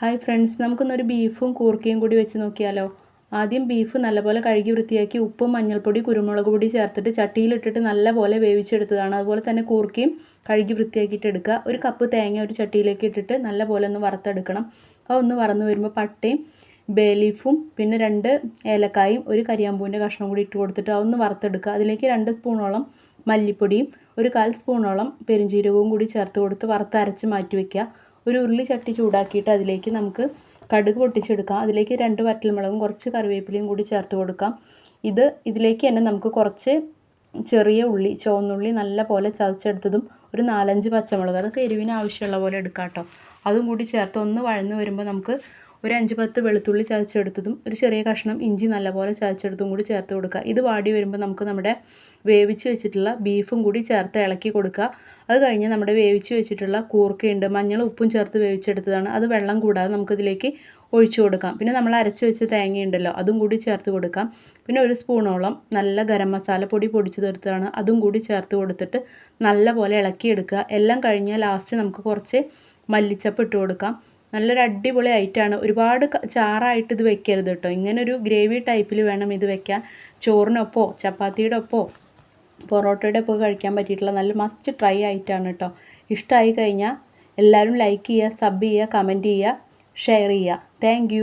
Hi friends നമുക്കിന്നൊരു ബീഫും കൂർക്കയും കൂടി വെച്ച് നോക്കിയാലോ? ആദ്യം ബീഫ് നല്ലപോലെ കഴുകി വൃത്തിയാക്കി ഉപ്പും മഞ്ഞൾപ്പൊടി കുരുമുളക് പൊടി ചേർത്തിട്ട് ചട്ടിയിലിട്ടിട്ട് നല്ലപോലെ വേവിച്ചെടുത്തതാണ്. അതുപോലെ തന്നെ കൂർക്കയും കഴുകി വൃത്തിയാക്കിയിട്ട് എടുക്കുക. ഒരു കപ്പ് തേങ്ങ ഒരു ചട്ടിയിലേക്ക് ഇട്ടിട്ട് നല്ലപോലെ ഒന്ന് വറുത്തെടുക്കണം. അപ്പോൾ ഒന്ന് വറന്ന് വരുമ്പോൾ പട്ടയും ബേലീഫും പിന്നെ രണ്ട് ഏലക്കായും ഒരു കരിയാമ്പൂവിന്റെ കഷ്ണം കൂടി ഇട്ട് കൊടുത്തിട്ട് അതൊന്ന് വറുത്തെടുക്കുക. അതിലേക്ക് രണ്ട് സ്പൂണോളം മല്ലിപ്പൊടിയും ഒരു കാൽ സ്പൂണോളം പെരുംജീരകവും കൂടി ചേർത്ത് കൊടുത്ത് വറുത്തരച്ച് മാറ്റി വയ്ക്കുക ഒരു ഉരുളി ചട്ടി ചൂടാക്കിയിട്ട് അതിലേക്ക് നമുക്ക് കടുക് പൊട്ടിച്ചെടുക്കാം. അതിലേക്ക് രണ്ട് വറ്റൽമുളകും കുറച്ച് കറിവേപ്പിലയും കൂടി ചേർത്ത് കൊടുക്കാം. ഇത് ഇതിലേക്ക് തന്നെ നമുക്ക് കുറച്ച് ചെറിയ ഉള്ളി ചുവന്നുള്ളി നല്ല പോലെ ചതച്ചെടുത്തതും ഒരു നാലഞ്ച് പച്ചമുളക് അതൊക്കെ എരിവിന് ആവശ്യമുള്ള പോലെ എടുക്കാം കേട്ടോ അതും കൂടി ചേർത്ത് ഒന്ന് വഴന്ന് വരുമ്പോൾ നമുക്ക് ഒരു അഞ്ച് പത്ത് വെളുത്തുള്ളി ചതച്ചെടുത്തതും ഒരു ചെറിയ കഷ്ണം ഇഞ്ചി നല്ലപോലെ ചതച്ചെടുത്തും കൂടി ചേർത്ത് കൊടുക്കുക. ഇത് വാടി വരുമ്പോൾ നമുക്ക് നമ്മുടെ വേവിച്ച് വെച്ചിട്ടുള്ള ബീഫും കൂടി ചേർത്ത് ഇളക്കി കൊടുക്കുക. അത് കഴിഞ്ഞ് നമ്മുടെ വേവിച്ച് വെച്ചിട്ടുള്ള കൂർക്കയുണ്ട് മഞ്ഞൾ ഉപ്പും ചേർത്ത് വേവിച്ചെടുത്തതാണ്. അത് വെള്ളം കൂടാതെ നമുക്കിതിലേക്ക് ഒഴിച്ചു കൊടുക്കാം. പിന്നെ നമ്മൾ അരച്ച് വെച്ച തേങ്ങയുണ്ടല്ലോ അതും കൂടി ചേർത്ത് കൊടുക്കാം. പിന്നെ ഒരു സ്പൂണോളം നല്ല ഗരം മസാല പൊടി പൊടിച്ചു തീർത്താണ് അതും കൂടി ചേർത്ത് കൊടുത്തിട്ട് നല്ലപോലെ ഇളക്കിയെടുക്കുക. എല്ലാം കഴിഞ്ഞാൽ ലാസ്റ്റ് നമുക്ക് കുറച്ച് മല്ലിച്ചപ്പ് ഇട്ട് കൊടുക്കാം. നല്ലൊരു അടിപൊളി ഐറ്റമാണ് ഒരുപാട് ചാറായിട്ട് ഇത് വെക്കരുത് കേട്ടോ ഇങ്ങനൊരു ഗ്രേവി ടൈപ്പിൽ വേണം ഇത് വെക്കാൻ. ചോറിനൊപ്പോ ചപ്പാത്തിയുടെ ഒപ്പോ പൊറോട്ടയുടെ ഒപ്പം കഴിക്കാൻ പറ്റിയിട്ടുള്ള നല്ല മസ്റ്റ് ട്രൈ ആയിട്ടാണ് കേട്ടോ ഇഷ്ടമായി കഴിഞ്ഞാൽ എല്ലാവരും ലൈക്ക് ചെയ്യുക സബ് ചെയ്യുക കമന്റ് ചെയ്യുക ഷെയർ ചെയ്യുക താങ്ക്